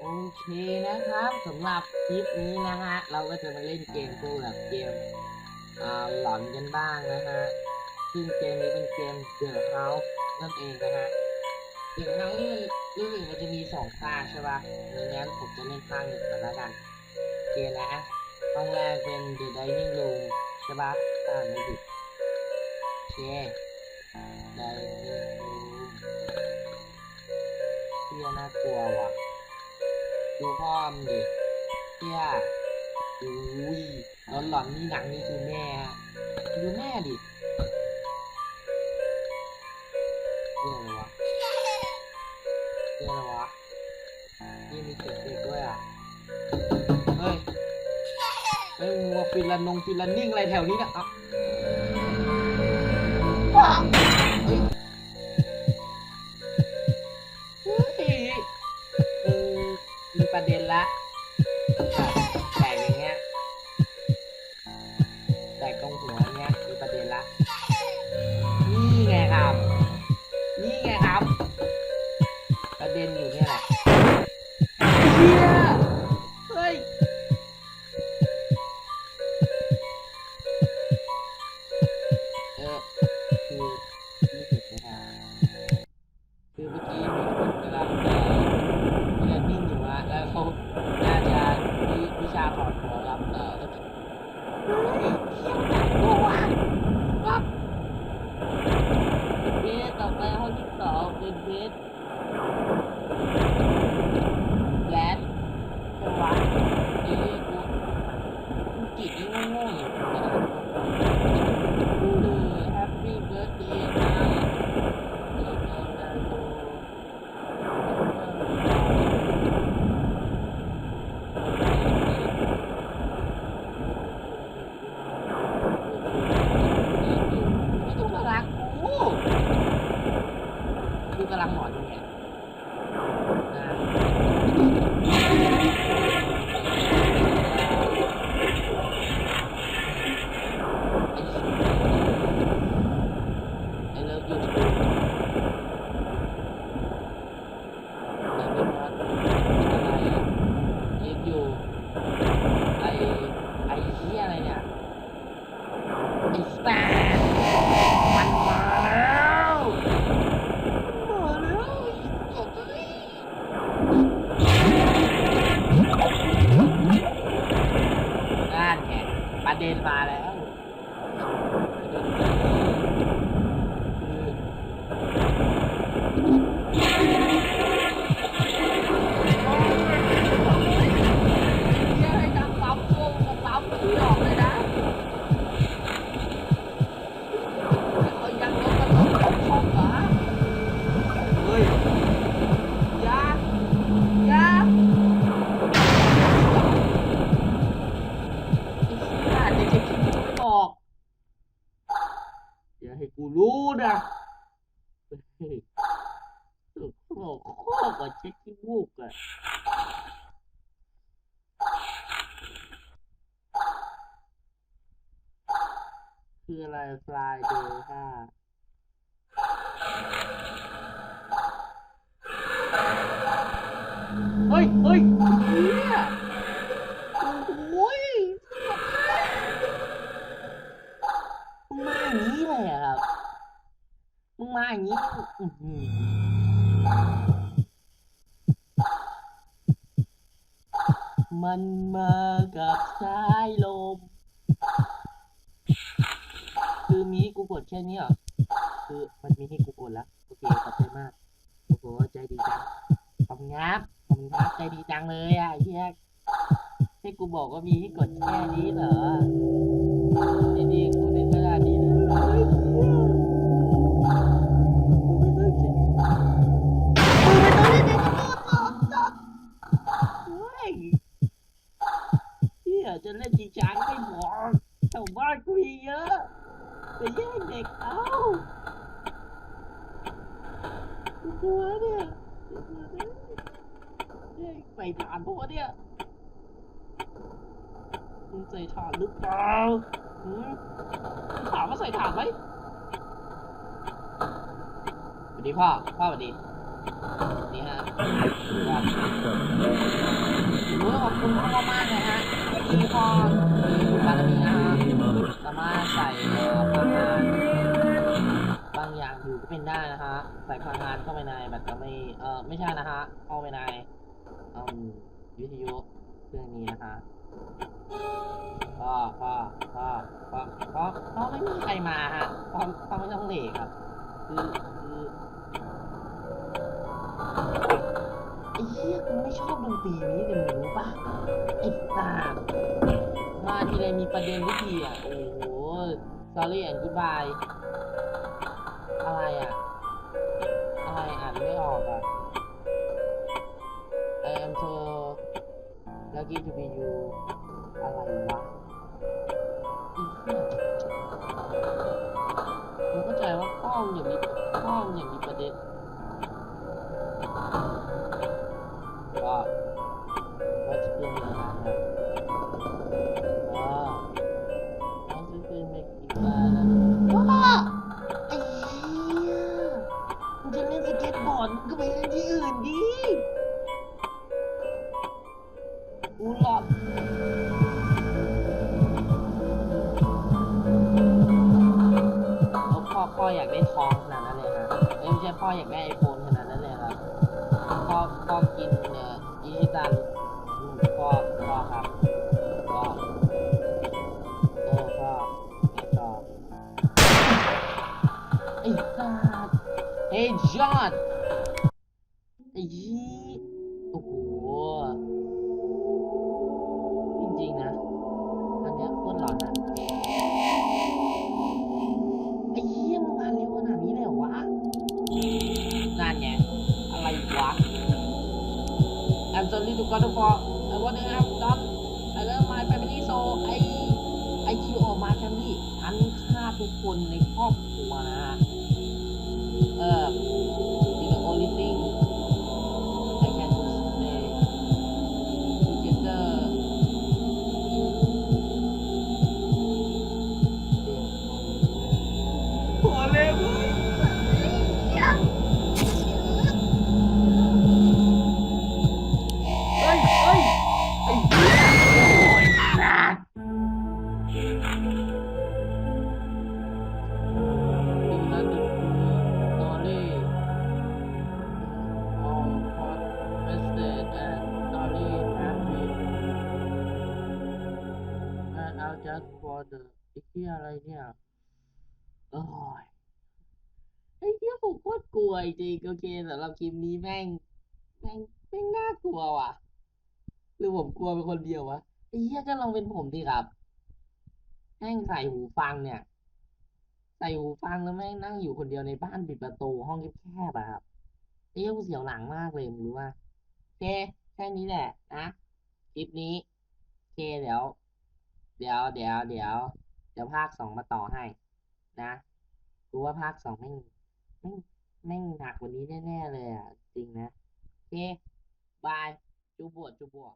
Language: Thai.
โอเคนะครับสำหรับคลิปนี้นะฮะ เราก็จะมาเล่นเกมพวกแบบเกมหลอนกันบ้างนะฮะ ซึ่งเกมนี้เป็นเกม The House นั่นเองนะฮะ The House นี่มันรู้สึกมันจะมีสองภาคใช่ปะงั้นผมจะเล่นภาคหนึ่งก่อนแล้วกันโอเคนะห้องแรกเป็น The Dining Room ใช่ปะถ้าอ่านไม่ผิดโอเค Dining Room เที่ยน่ากลัวว่ะ ดูพ่อมดิเที่ยอุ้ยหลอนหลอนนี่หนังนี่คือแม่ดูแม่ดิเรื่องอะไรวะเรื่องอะไรวะนี่มีเสียงเด็กด้วยอะเฮ้ยเฮ้ยมัวฟิลานงฟิลานิ่งอะไรแถวนี้เนี่ยอะ มี เฮ้ยเหี้ยน่า โอ้โหโคตรกว่าเช็คที่มูกอะคืออะไร Friday ค่ะเฮ้ยเฮ้ยเนี่ยโอ้ยมึงมาอย่างนี้เลยอะครับ มึงมาอย่างนี้อื้อหือ มันมากับสายลม คือมีให้กูกดแค่นี้เหรอ คือมันมีให้กูกดแล้ว โอเคขอบใจมาก โอ้โหใจดีจังขอบงับขอบงับใจดีจังเลยอะไอ้เฮียให้กูบอกว่ามีให้กดแค่นี้เหรอดีดีกู ไปแย่งเด็กเอากลัวเนี่ยกลัวเนี่ยแย่งใส่ฐานพวกเนี่ยมึงใส่ฐานหรือเปล่าหืมมึงถามว่าใส่ฐานไหมสวัสดีพ่อ พ่อสวัสดีสวัสดีฮะครับอ้ยขอบคุณพ่อมากเลยฮะที่พ่อมีบุญบารมีนะฮะสามารถ ได้นะฮะใส่พลังงานเข้าไปในแบตเตอรี่เออไม่ใช่นะฮะเข้าไปในอืมวิทยุเครื่องนี้นะฮะก็ก็ก็ก็ก็ก็ไม่มีใครมาฮะเพราะเพราะไม่ต้องเหลกครับ คือคือไอ้เหี้ยกูไม่ชอบดนตรีนี้เลยมึงรู้ปะไอ้ตามาทีไรมีประเด็นทุกทีอะ โอ้โห sorry and goodbye อะไรอะ อะไรอ่านไม่ออกอะ I am so lucky to be you อะไรวะอีกเหี้ยผมเข้าใจว่ากล้องอย่างนี้กล้องอย่างนี้ประเด็น พ่อพ่ออยากได้ทองขนาดนั้นเลยครับไม่ใช่พ่ออยากได้ไอโฟนขนาดนั้นเลยครับพ่อพ่อกินเอ่ออิชิตันพ่อพ่อครับพ่อโอ้พ่อไอจอไอ้สัสเฮ้ยจอด นั่นไงอะไรวะ I'm sorry to God for I want to have done I love my family so I I kill all my family ฉันฆ่าทุกคนในครอบครัวนะ เออ and I'll just for the ไอ้เหี้ยอะไรเนี่ยโอ้ยไอ้เหี้ยผมโคตรกลัวจริงโอเคสำหรับคลิปนี้แม่ง แม่งแม่งน่ากลัวว่ะ หรือผมกลัวเป็นคนเดียววะไอ้เหี้ยก็ลองเป็นผมดิครับแม่งใส่หูฟังเนี่ย ใส่หูฟังแล้วแม่งนั่งอยู่คนเดียวในบ้านปิดประตูห้องแคบๆอะครับไอ้เหี้ยกูเสียวหลังมากเลยมึงรู้ป่ะโอเคแค่นี้แหละนะคลิปนี้โอเคเดี๋ยว เดี๋ยวเดี๋ยวเดี๋ยวเดี๋ยวภาคสองมาต่อให้ นะกูว่าภาคสองไม่ไม่ไม่หนักกว่านี้แน่ๆเลยอะ จริงนะ โอเค บาย จูบวดจูบวด